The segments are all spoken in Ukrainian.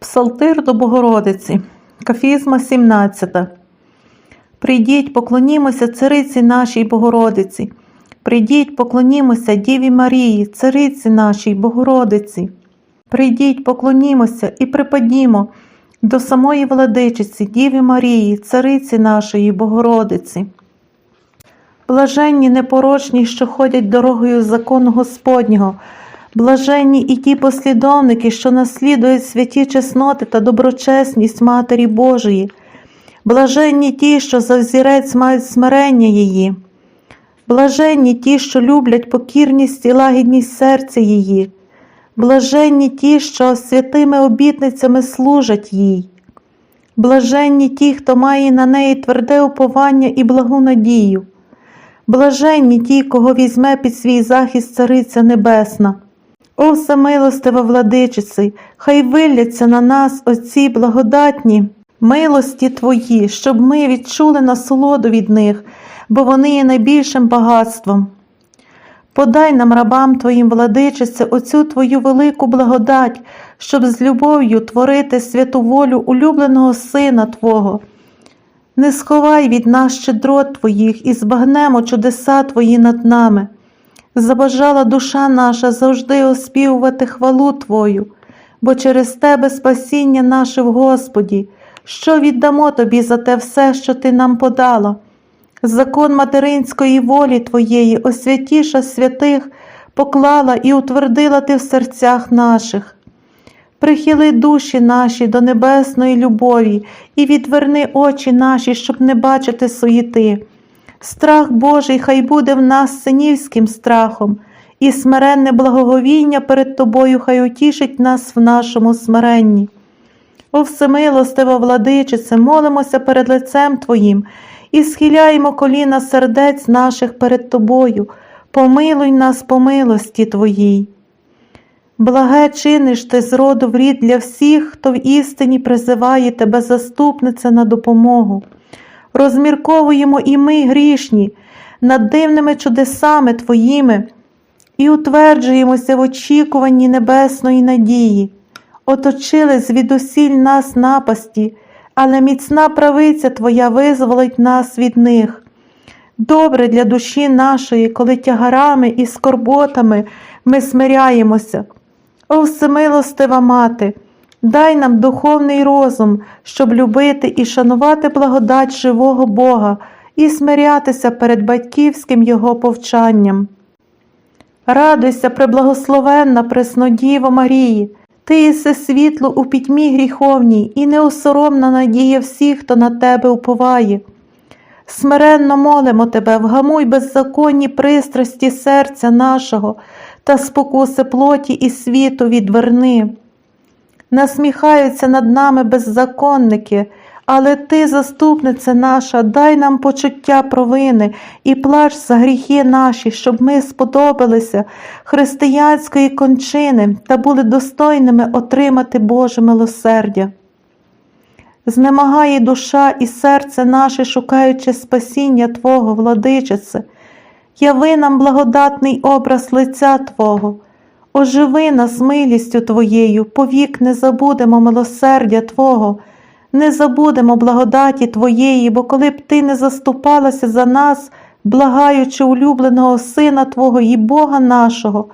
Псалтир до Богородиці, Кафізма 17. Прийдіть, поклонімося цариці нашій Богородиці. Прийдіть, поклонімося Діві Марії, цариці нашій Богородиці. Прийдіть, поклонімося і припадімо до самої владичиці, Діві Марії, цариці нашої Богородиці. Блаженні непорочні, що ходять дорогою закону Господнього, блаженні і ті послідовники, що наслідують святі чесноти та доброчесність Матері Божої, блаженні ті, що за взірець мають смирення її, блаженні ті, що люблять покірність і лагідність серця її, блаженні ті, що святими обітницями служать їй. Блаженні ті, хто має на неї тверде уповання і благу надію. Блаженні ті, кого візьме під свій захист Цариця Небесна. О, всемилостива владичиці, хай вилляться на нас оці благодатні милості Твої, щоб ми відчули насолоду від них, бо вони є найбільшим багатством. Подай нам, рабам Твоїм, владичице, оцю Твою велику благодать, щоб з любов'ю творити святу волю улюбленого Сина Твого. Не сховай від нас щедрот Твоїх і збагнемо чудеса Твої над нами. Забажала душа наша завжди оспівувати хвалу Твою, бо через Тебе спасіння наше в Господі, що віддамо Тобі за те все, що Ти нам подала. Закон материнської волі Твоєї, освятіша святих, поклала і утвердила Ти в серцях наших. Прихили душі наші до небесної любові і відверни очі наші, щоб не бачити суєти. Страх Божий хай буде в нас синівським страхом, і смиренне благоговіння перед Тобою хай утішить нас в нашому смиренні. О всемилостива владичице, молимося перед лицем Твоїм і схиляємо коліна сердець наших перед Тобою, помилуй нас по милості Твоїй. Благе чиниш ти з роду в рід для всіх, хто в істині призиває тебе, заступниця на допомогу. Розмірковуємо і ми, грішні, над дивними чудесами Твоїми і утверджуємося в очікуванні небесної надії. Оточили звідусіль нас напасті, але міцна правиця Твоя визволить нас від них. Добре для душі нашої, коли тягарами і скорботами ми смиряємося. О, всемилостива мати, дай нам духовний розум, щоб любити і шанувати благодать живого Бога і смирятися перед батьківським Його повчанням. Радуйся, преблагословенна Преснодіво Марії, ти єси світло у пітьмі гріховній і неосоромна надія всіх, хто на тебе уповає. Смиренно молимо тебе, вгамуй беззаконні пристрасті серця нашого та спокуси плоті і світу відверни. Насміхаються над нами беззаконники, але ти, заступниця наша, дай нам почуття провини і плач за гріхи наші, щоб ми сподобалися християнської кончини та були достойними отримати Боже милосердя. Знемагає душа і серце наше, шукаючи спасіння Твого, владичице, яви нам благодатний образ лиця Твого, оживи нас милістю Твоєю, повік не забудемо милосердя Твого, не забудемо благодаті Твоєї, бо коли б Ти не заступалася за нас, благаючи улюбленого Сина Твого і Бога нашого,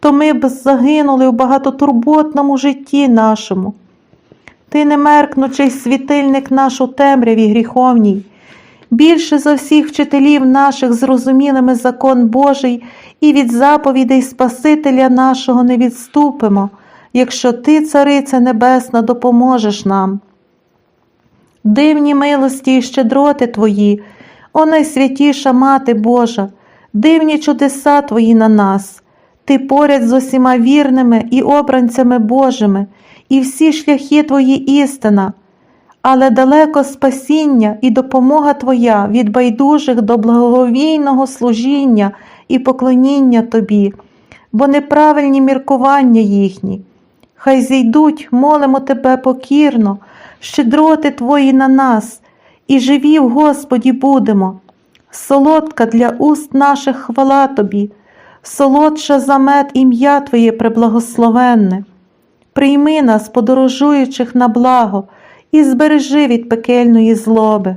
то ми б загинули в багатотурботному житті нашому. Ти не меркнучий світильник наш у темряві гріховній. Більше за всіх вчителів наших зрозуміли ми закон Божий і від заповідей Спасителя нашого не відступимо, якщо Ти, Цариця Небесна, допоможеш нам. Дивні милості і щедроти Твої, о найсвятіша Мати Божа, дивні чудеса Твої на нас, Ти поряд з усіма вірними і обранцями Божими, і всі шляхи Твої істина, але далеко спасіння і допомога Твоя від байдужих до благовійного служіння і поклоніння Тобі, бо неправильні міркування їхні. Хай зійдуть, молимо Тебе покірно, щедроти Твої на нас, і живі в Господі будемо. Солодка для уст наших хвала Тобі, солодша за мед ім'я Твоє преблагословенне. прийми нас, подорожуючих на благо, і збережи від пекельної злоби.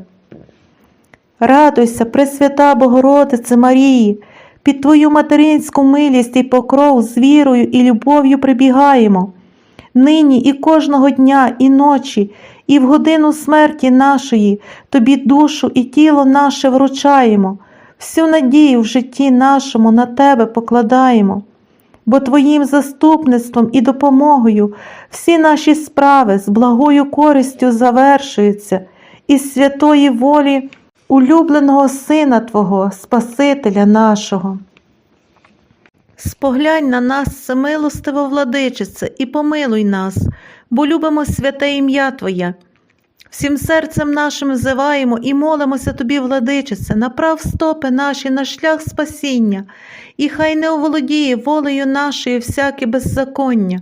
Радуйся, Пресвята Богородице Марії, під Твою материнську милість і покров з вірою і любов'ю прибігаємо. Нині і кожного дня, і ночі, і в годину смерті нашої Тобі душу і тіло наше вручаємо, всю надію в житті нашому на Тебе покладаємо, бо Твоїм заступництвом і допомогою всі наші справи з благою користю завершуються, і святої волі улюбленого Сина Твого, Спасителя нашого. Споглянь на нас, всемилостиво владичице, і помилуй нас, бо любимо святе ім'я Твоє. Всім серцем нашим взиваємо і молимося Тобі, владичице, направ стопи наші на шлях спасіння, і хай не оволодіє волею нашою всяке беззаконня.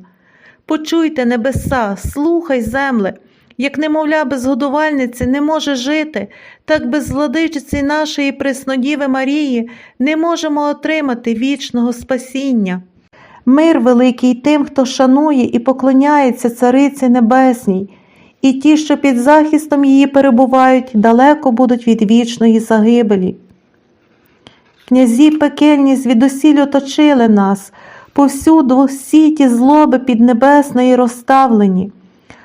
Почуйте небеса, слухай земле, як немовля без годувальниці не може жити, так без владичиці нашої Преснодіви Марії не можемо отримати вічного спасіння. Мир великий тим, хто шанує і поклоняється Цариці Небесній, і ті, що під захистом її перебувають, далеко будуть від вічної загибелі. Князі пекельні звідусіль оточили нас, повсюду всі ті злоби піднебесної розставлені,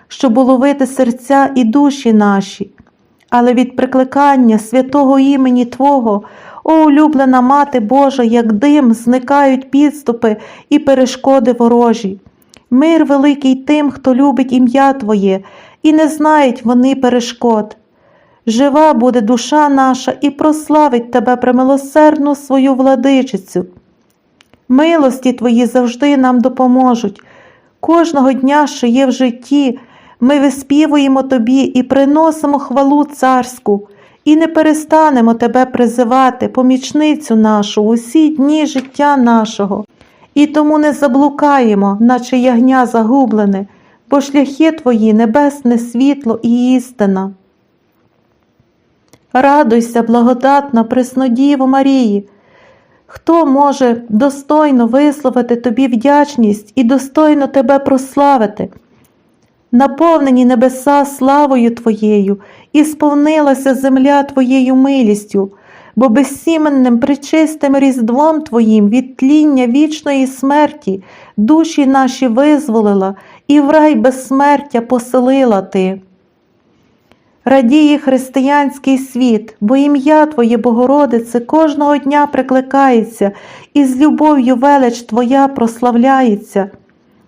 щоб уловити серця і душі наші, але від прикликання святого імені Твого, о улюблена Мати Божа, як дим, зникають підступи і перешкоди ворожі. Мир великий тим, хто любить ім'я Твоє, і не знають вони перешкод. Жива буде душа наша і прославить Тебе премилосердну свою владичицю. Милості Твої завжди нам допоможуть. Кожного дня, що є в житті, ми виспівуємо Тобі і приносимо хвалу царську, і не перестанемо Тебе призивати, помічницю нашу, усі дні життя нашого, і тому не заблукаємо, наче ягня загублене, бо шляхи Твої небесне світло і істина. Радуйся, благодатна Преснодіво Марії. Хто може достойно висловити тобі вдячність і достойно тебе прославити? Наповнені небеса славою Твоєю, і сповнилася земля Твоєю милістю, бо безсіменним причистим різдвом Твоїм від тління вічної смерті душі наші визволила і в рай безсмертя поселила Ти. Радіє християнський світ, бо ім'я Твоє, Богородице, кожного дня прикликається, і з любов'ю велич Твоя прославляється,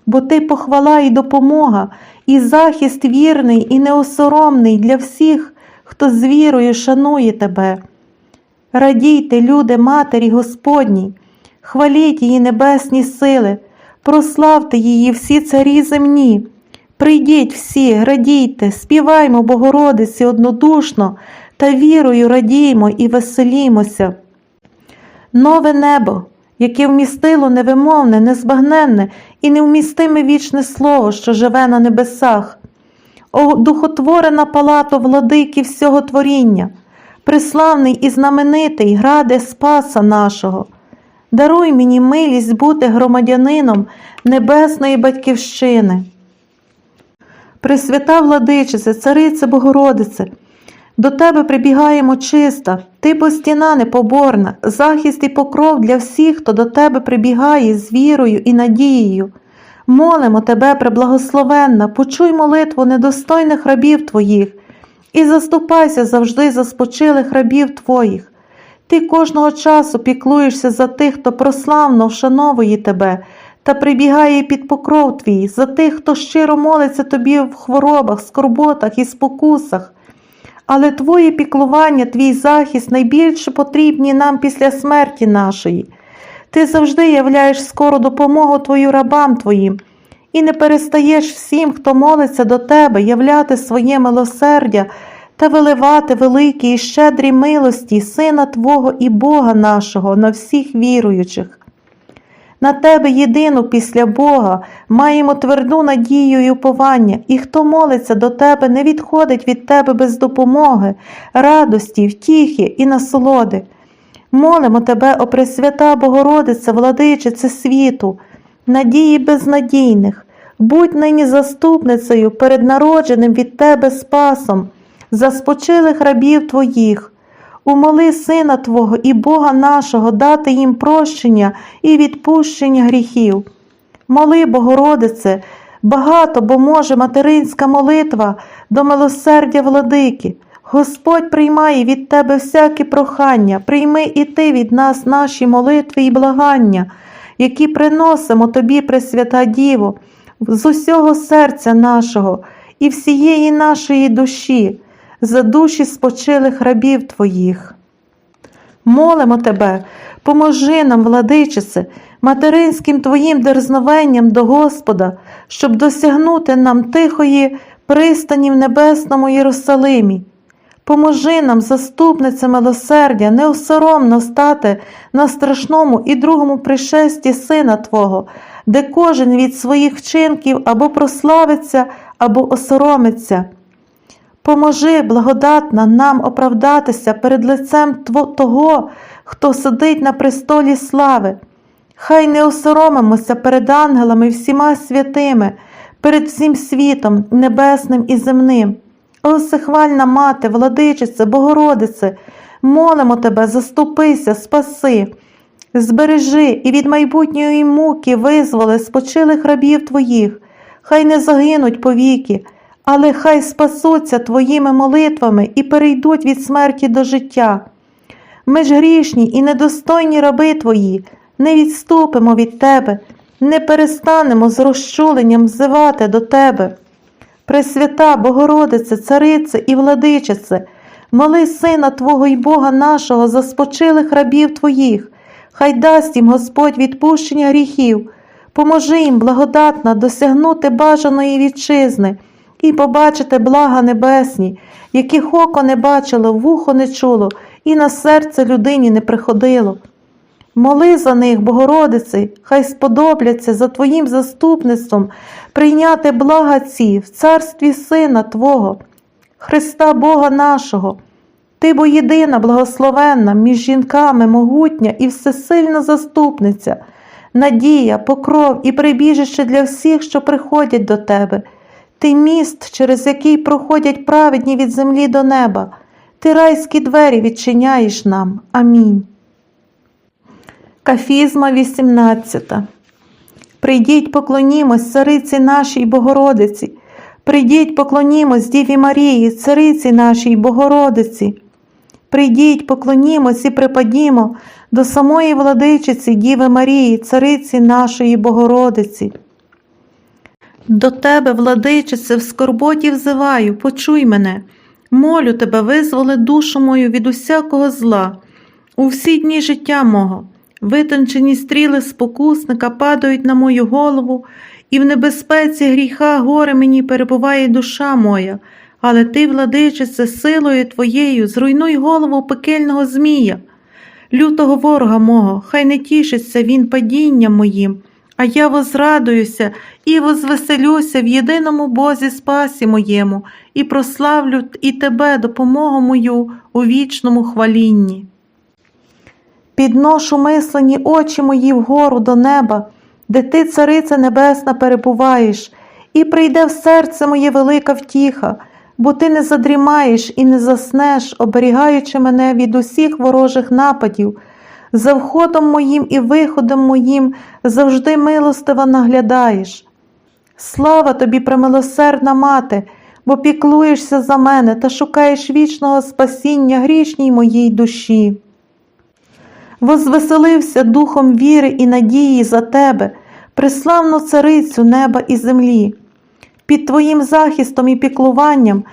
бо Ти похвала і допомога, і захист вірний і неосоромний для всіх, хто з вірою шанує Тебе. Радійте, люди, Матері Господній, хваліть її небесні сили, прославте її всі царі земні. Прийдіть всі, радійте, співаймо Богородиці однодушно та вірою радіймо і веселімося. Нове небо, яке вмістило невимовне, незбагненне і невмістиме вічне слово, що живе на небесах, о духотворена палато владики всього творіння, приславний і знаменитий граде Спаса нашого. Даруй мені милість бути громадянином Небесної Батьківщини. Пресвята владичице, царице Богородице, до тебе прибігаємо чиста, ти постіна непоборна, захист і покров для всіх, хто до тебе прибігає з вірою і надією. Молимо тебе, преблагословенна, почуй молитву недостойних рабів твоїх і заступайся завжди за спочилих рабів твоїх. Ти кожного часу піклуєшся за тих, хто прославно вшановує тебе та прибігає під покров твій, за тих, хто щиро молиться тобі в хворобах, скорботах і спокусах. Але твоє піклування, твій захист найбільше потрібні нам після смерті нашої. Ти завжди являєш скору допомогу твою рабам твоїм, і не перестаєш всім, хто молиться до тебе, являти своє милосердя та виливати великі і щедрі милості Сина Твого і Бога нашого на всіх віруючих. На тебе єдину після Бога маємо тверду надію і уповання, і хто молиться до тебе, не відходить від тебе без допомоги, радості, втіхи і насолоди. Молимо тебе, о Пресвята Богородице, владичице світу, надії безнадійних, Будь нині заступницею перед народженим від тебе спасом, за спочилих рабів твоїх. Умоли Сина Твого і Бога нашого дати їм прощення і відпущення гріхів. Моли, Богородице, багато, бо може материнська молитва до милосердя владики. Господь приймає від тебе всяке прохання, прийми і ти від нас наші молитви і благання, які приносимо тобі, Пресвята Діво, з усього серця нашого і всієї нашої душі, за душі спочилих рабів Твоїх. Молимо тебе, поможи нам, владичице, материнським Твоїм дерзновенням до Господа, щоб досягнути нам тихої пристані в небесному Єрусалимі. Поможи нам, заступниця милосердя, неосоромно стати на страшному і другому пришесті Сина Твого, де кожен від своїх вчинків або прославиться, або осоромиться. Поможи, благодатна, нам оправдатися перед лицем того, хто сидить на престолі слави. Хай не осоромимося перед ангелами всіма святими, перед всім світом, небесним і земним. О, всехвальна мати, владичице, Богородице, молимо тебе, заступися, спаси, збережи і від майбутньої муки визволи спочилих рабів твоїх, хай не загинуть повіки, але хай спасуться твоїми молитвами і перейдуть від смерті до життя. Ми ж грішні і недостойні раби твої, не відступимо від тебе, не перестанемо з розчуленням взивати до тебе. Пресвята, Богородице, Царице і владичице, моли Сина Твого і Бога нашого за спочилих рабів Твоїх, хай дасть їм Господь відпущення гріхів, поможи їм благодатно досягнути бажаної вітчизни і побачити блага небесні, яких око не бачило, вухо не чуло, і на серце людині не приходило. Моли за них, Богородице, хай сподобляться за Твоїм заступництвом прийняти блага ці в царстві Сина Твого, Христа Бога нашого. Ти бо єдина, благословенна, між жінками могутня і всесильна заступниця, надія, покров і прибіжище для всіх, що приходять до Тебе. Ти міст, через який проходять праведні від землі до неба. Ти райські двері відчиняєш нам. Амінь. Кафізма 18. Прийдіть, поклонімось цариці нашій Богородиці. Прийдіть, поклонімось Діві Марії, цариці нашій Богородиці. Прийдіть, поклонімось і припадімо до самої владичиці Діви Марії, цариці нашої Богородиці. До тебе, владичице, в скорботі взиваю, почуй мене. Молю тебе, визволи душу мою від усякого зла, у всі дні життя мого. Витончені стріли спокусника падають на мою голову, і в небезпеці гріха горе мені перебуває душа моя, але ти, владичице, силою твоєю, зруйнуй голову пекельного змія, лютого ворога мого, хай не тішиться він падінням моїм, а я возрадуюся і возвеселюся в єдиному Бозі спасі моєму, і прославлю і тебе, допомогу мою у вічному хвалінні. Підношу мислені очі мої вгору до неба, де ти, цариця небесна, перебуваєш, і прийде в серце моє велика втіха, бо ти не задрімаєш і не заснеш, оберігаючи мене від усіх ворожих нападів. За входом моїм і виходом моїм завжди милостиво наглядаєш. Слава тобі, премилосердна мати, бо піклуєшся за мене та шукаєш вічного спасіння грішній моїй душі. Возвеселився духом віри і надії за тебе, преславну царицю неба і землі. Під твоїм захистом і піклуванням,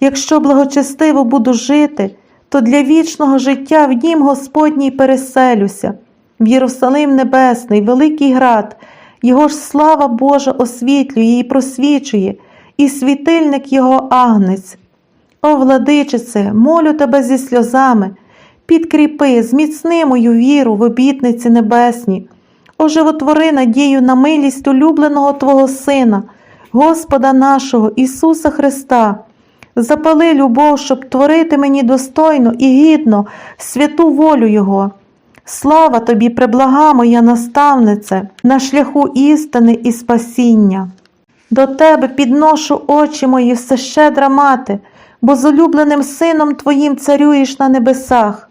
якщо благочестиво буду жити, то для вічного життя в дім Господній переселюся, в Єрусалим Небесний, великий град, його ж слава Божа освітлює і просвічує, і світильник його агнець. О, владичице, молю тебе зі сльозами, підкріпи, зміцни мою віру в обітниці небесні, оживотвори надію на милість улюбленого Твого Сина, Господа нашого Ісуса Христа. Запали любов, щоб творити мені достойно і гідно святу волю Його. Слава тобі, преблага моя наставнице, на шляху істини і спасіння. До тебе підношу очі мої, всещедра мати, бо з улюбленим сином твоїм царюєш на небесах.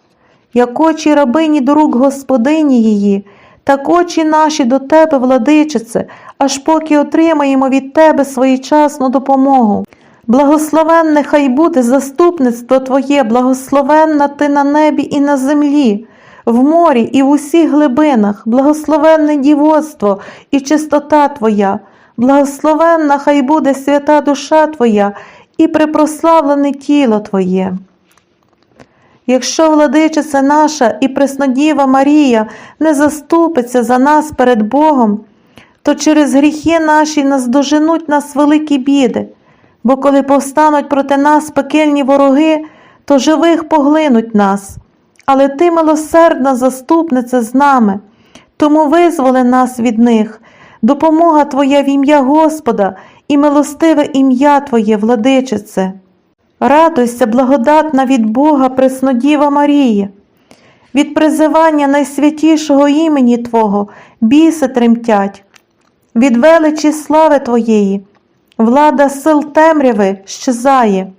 Як очі рабині до рук господині її, так очі наші до тебе, владичице, аж поки отримаємо від тебе своєчасну допомогу. Благословенне хай буде заступництво Твоє, благословенна Ти на небі і на землі, в морі і в усіх глибинах, благословенне дівоцтво і чистота Твоя, благословенна хай буде свята душа Твоя і припрославлене тіло Твоє. Якщо владичиця наша і преснодіва Марія не заступиться за нас перед Богом, то через гріхи наші наздоженуть нас великі біди, бо коли повстануть проти нас пекельні вороги, то живих поглинуть нас. Але ти, милосердна заступниця з нами, тому визволи нас від них, допомога Твоя в ім'я Господа і милостиве ім'я Твоє, владичице. Радуйся, благодатна від Бога, Преснодіва Марія. Від призивання найсвятішого імені Твого біси тремтять, від величі слави Твоєї, влада сил темряви щезає.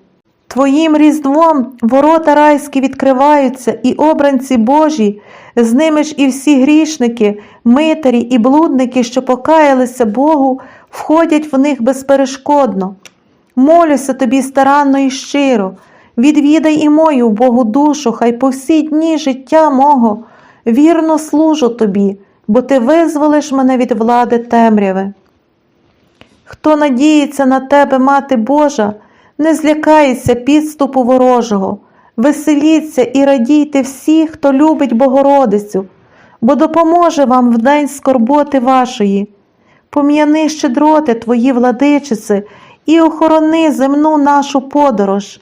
Твоїм різдвом ворота райські відкриваються, і обранці Божі, з ними ж і всі грішники, митарі і блудники, що покаялися Богу, входять в них безперешкодно. Молюся тобі старанно і щиро, відвідай і мою Богу душу, хай по всі дні життя мого вірно служу тобі, бо ти визволиш мене від влади темряви. Хто надіється на тебе, Мати Божа, не злякається підступу ворожого, веселіться і радійте всі, хто любить Богородицю, бо допоможе вам в день скорботи вашої. Пом'яни щедроти твої владичиці і охорони земну нашу подорож.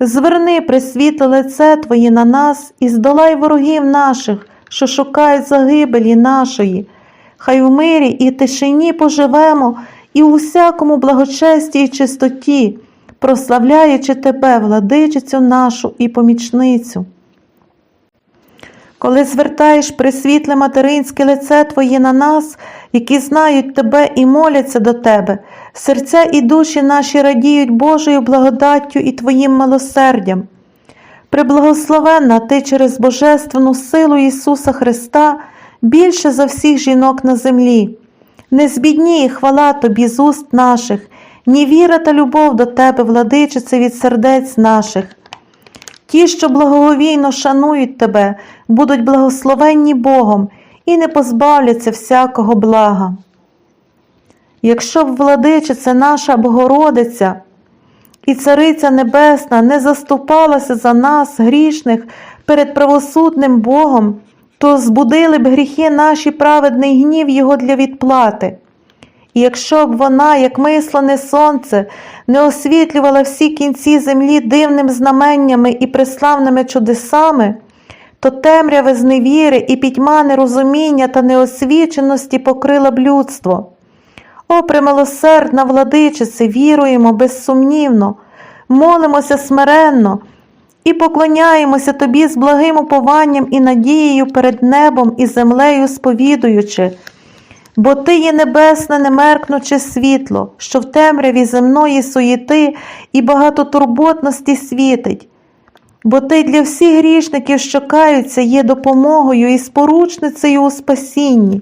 Зверни присвітле лице Твоє на нас і здолай ворогів наших, що шукають загибелі нашої. Хай в мирі і тишині поживемо і у всякому благочесті і чистоті, прославляючи Тебе, владичицю нашу і помічницю. Коли звертаєш присвітле материнське лице Твоє на нас, які знають Тебе і моляться до Тебе, серця і душі наші радіють Божою благодаттю і Твоїм милосердям. Преблагословенна Ти через Божественну силу Ісуса Христа більше за всіх жінок на землі. Не збідніє хвала Тобі з уст наших, ні віра та любов до Тебе, владичице від сердець наших. Ті, що благоговійно шанують тебе, будуть благословенні Богом і не позбавляться всякого блага. Якщо б владичиця наша Богородиця і Цариця Небесна не заступалася за нас, грішних, перед правосудним Богом, то збудили б гріхи наші праведний гнів Його для відплати. І якщо б вона, як мислене сонце, не освітлювала всі кінці землі дивним знаменнями і преславними чудесами, то темряви зневіри і пітьма нерозуміння та неосвіченості покрила б людство. О, примилосердна владичице, віруємо безсумнівно, молимося смиренно і поклоняємося Тобі з благим упованням і надією перед небом і землею сповідуючи. Бо ти є небесне, немеркнуче світло, що в темряві земної суєти і багатотурботності світить. Бо ти для всіх грішників, що каються, є допомогою і споручницею у спасінні,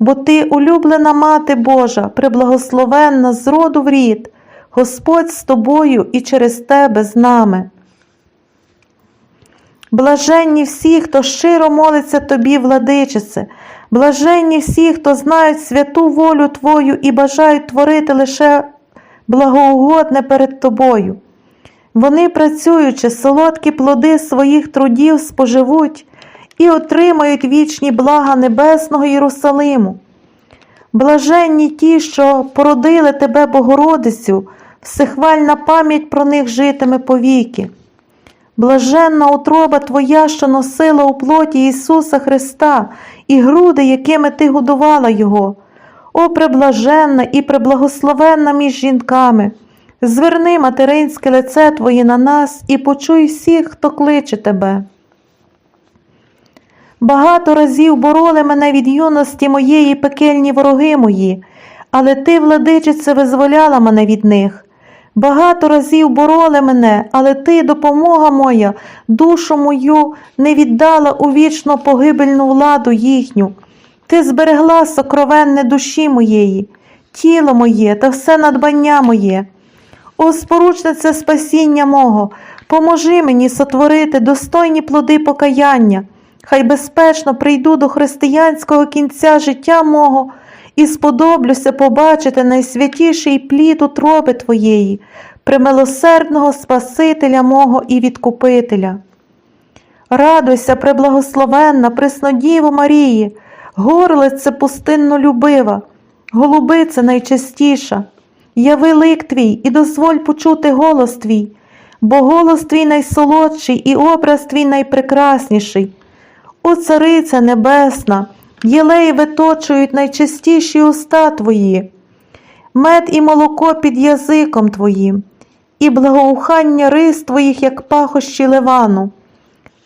бо ти улюблена Мати Божа, преблагословенна з роду в рід, Господь з тобою і через тебе з нами. Блаженні всі, хто щиро молиться тобі, владичице, блаженні всі, хто знають святу волю Твою і бажають творити лише благоугодне перед тобою. Вони, працюючи, солодкі плоди своїх трудів споживуть і отримають вічні блага Небесного Єрусалиму. Блаженні ті, що породили тебе, Богородицю, всехвальна пам'ять про них житиме повіки. Блаженна утроба Твоя, що носила у плоті Ісуса Христа, і груди, якими Ти годувала Його. О, преблаженна і преблагословенна між жінками, зверни материнське лице Твоє на нас і почуй всіх, хто кличе Тебе. Багато разів бороли мене від юності моєї пекельні вороги мої, але ти, владичице, визволяла мене від них. Багато разів бороли мене, але ти, допомога моя, душу мою не віддала у вічно погибельну владу їхню. Ти зберегла сокровенне душі моєї, тіло моє та все надбання моє. О, споручнице спасіння мого, поможи мені сотворити достойні плоди покаяння, хай безпечно прийду до християнського кінця життя мого і сподоблюся побачити найсвятіший плід утроби Твоєї, примилосердного Спасителя мого і Відкупителя. Радуйся, преблагословенна, Преснодіву Марії, горлице пустинно любива, голубице найчистіша. Яви лик твій і дозволь почути голос твій, бо голос твій найсолодший і образ твій найпрекрасніший. О, цариця небесна, єлеї виточують найчистіші уста твої, мед і молоко під язиком твоїм, і благоухання рис твоїх, як пахощі ливану.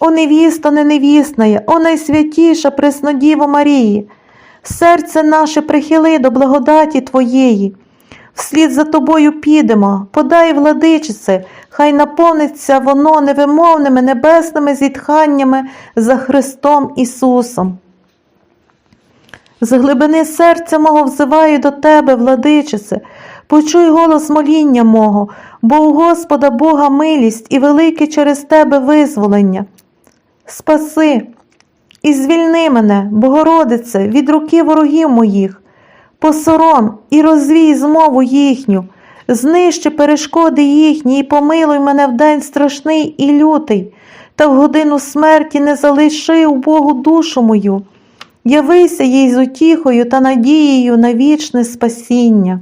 О невіста не невісная, о найсвятіша Преснодіво Марії, серце наше прихили до благодаті Твоєї. Вслід за тобою підемо, подай, владичице, хай наповниться воно невимовними небесними зітханнями за Христом Ісусом. З глибини серця мого взиваю до тебе, владичице, почуй голос моління мого, бо у Господа Бога милість і велике через тебе визволення. Спаси і звільни мене, Богородице, від руки ворогів моїх, посором і розвій змову їхню, знищи перешкоди їхні і помилуй мене в день страшний і лютий, та в годину смерті не залиши у Богу душу мою, явися їй з утіхою та надією на вічне спасіння.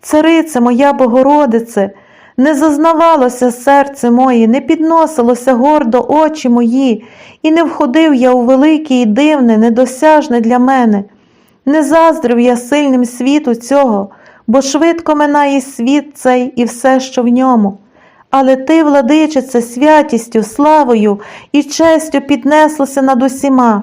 Царице моя Богородице, не зазнавалося серце моє, не підносилося гордо очі мої, і не входив я у велике і дивне, недосяжне для мене. Не заздрив я сильним світу цього, бо швидко минає світ цей і все, що в ньому. Але ти, владичице, святістю, славою і честю піднеслося над усіма.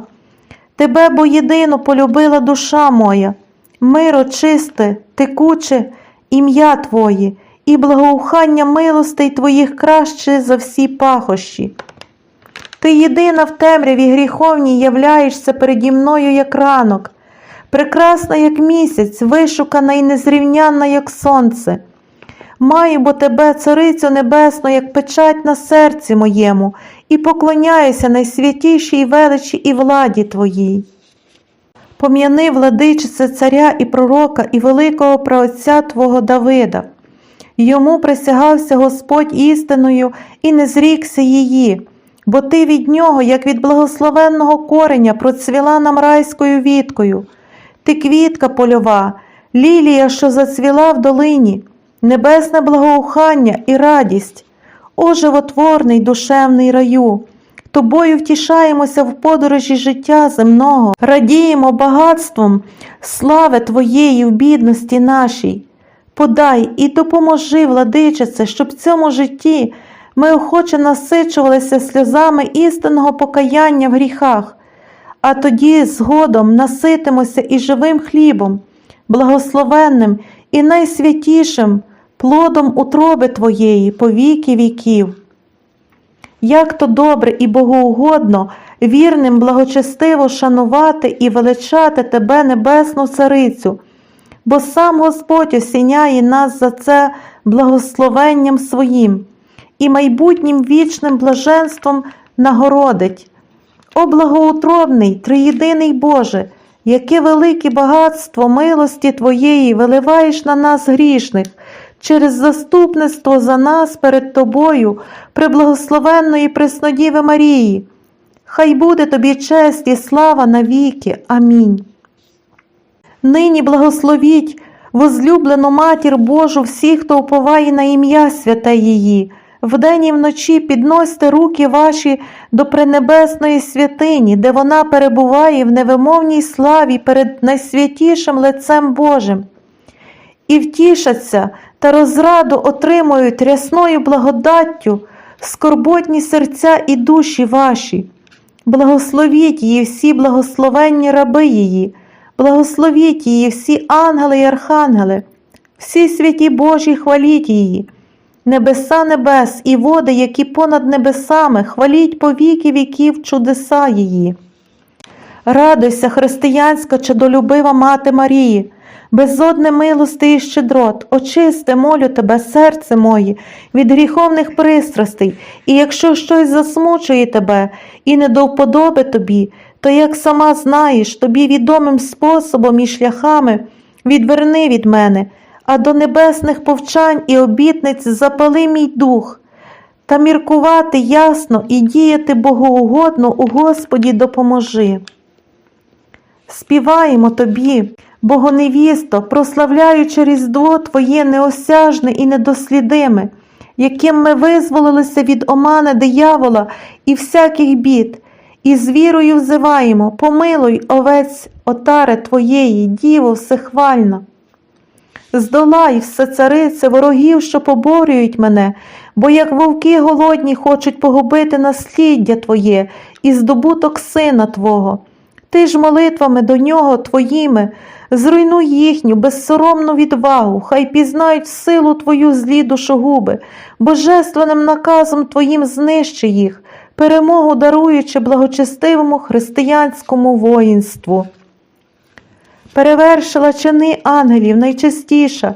Тебе бо єдино полюбила душа моя, миро чисте, текуче, ім'я Твоє, і благоухання милостей Твоїх краще за всі пахощі. Ти єдина в темряві гріховній являєшся переді мною, як ранок, прекрасна, як місяць, вишукана і незрівнянна, як сонце. Маю бо тебе, царицю небесну, як печать на серці моєму, і поклоняюся найсвятішій величі і владі Твоїй. Пом'яни, владичице царя і пророка, і великого праотця Твого Давида. Йому присягався Господь істиною і не зрікся її, бо ти від нього, як від благословенного кореня, процвіла нам райською віткою. Ти квітка польова, лілія, що зацвіла в долині, небесне благоухання і радість, о животворний душевний раю. Тобою втішаємося в подорожі життя земного, радіємо багатством слави Твоєї в бідності нашій. Подай і допоможи, владичице, щоб в цьому житті ми охоче насичувалися сльозами істинного покаяння в гріхах, а тоді згодом наситимося і живим хлібом, благословенним і найсвятішим плодом утроби Твоєї по віки віків. Як то добре і богоугодно, вірним благочестиво шанувати і величати Тебе, Небесну Царицю, бо сам Господь осіняє нас за це благословенням своїм і майбутнім вічним блаженством нагородить. О благоутробний, триєдиний Боже, яке велике багатство милості Твоєї виливаєш на нас грішних через заступництво за нас перед Тобою, преблагословенної Преснодіви Марії. Хай буде тобі честь і слава навіки. Амінь. Нині благословіть возлюблену матір Божу всіх, хто уповає на ім'я святе її. Вдень і вночі підносьте руки ваші до пренебесної святині, де вона перебуває в невимовній славі перед найсвятішим лицем Божим. І втішаться та розраду отримують рясною благодаттю скорботні серця і душі ваші. Благословіть її всі благословенні раби її, Благословіть її всі ангели і архангели, всі святі Божі хваліть її. Небеса небес і води, які понад небесами, хваліть по віки віків чудеса її. Радуйся, християнська чадолюбива мати Марії, безодне милости і щедрот, очисти, молю тебе, серце моє, від гріховних пристрастей, і якщо щось засмучує тебе і не до вподоби тобі, то як сама знаєш, тобі відомим способом і шляхами відверни від мене, а до небесних повчань і обітниць запали мій дух. Та міркувати ясно і діяти богоугодно у Господі допоможи. Співаємо тобі, Богоневісто, прославляючи Різдво Твоє неосяжне і недослідиме, яким ми визволилися від омани диявола і всяких бід, і з вірою взиваємо, помилуй, овець отари Твоєї, Діво всехвальна. Здолай все царице ворогів, що поборюють мене, бо як вовки голодні хочуть погубити насліддя Твоє і здобуток сина Твого. Ти ж молитвами до нього Твоїми, зруйнуй їхню безсоромну відвагу, хай пізнають силу Твою злі душогуби, божественним наказом Твоїм знищи їх, перемогу даруючи благочестивому християнському воїнству. Перевершила чини ангелів найчастіша,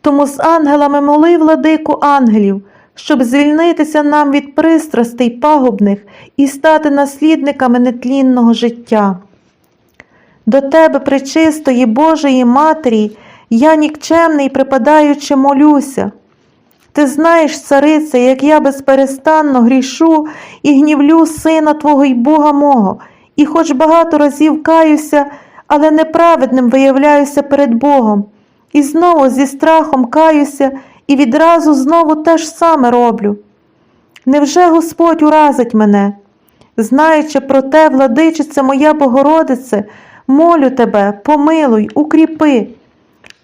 тому з ангелами моли владику ангелів, щоб звільнитися нам від пристрастей пагубних і стати наслідниками нетлінного життя. До тебе, пречистої Божої Матері, я нікчемний припадаючи молюся. Ти знаєш, царице, як я безперестанно грішу і гнівлю сина Твого й Бога мого, і хоч багато разів каюся, але неправедним виявляюся перед Богом, і знову зі страхом каюся і відразу знову те ж саме роблю. Невже Господь уразить мене? Знаючи про те, владичице моя Богородице, молю тебе, помилуй, укріпи,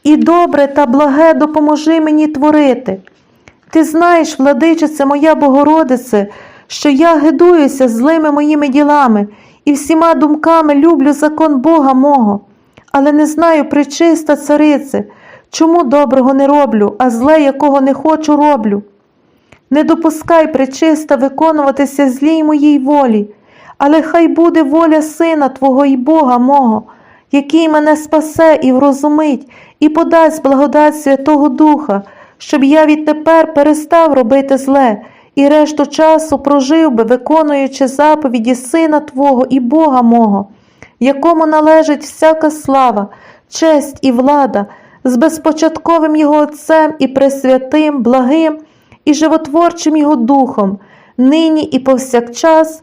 і добре та благе допоможи мені творити. Ти знаєш, владичице моя Богородице, що я гидуюся злими моїми ділами і всіма думками люблю закон Бога мого, але не знаю причиста царице, чому доброго не роблю, а зле, якого не хочу, роблю. Не допускай причиста виконуватися злій моїй волі, але хай буде воля Сина Твого і Бога мого, який мене спасе і врозумить, і подасть благодать Святого Духа, щоб я відтепер перестав робити зле і решту часу прожив би, виконуючи заповіді Сина Твого і Бога мого, якому належить всяка слава, честь і влада, з безпочатковим Його Отцем і пресвятим, благим і животворчим Його Духом, нині і повсякчас,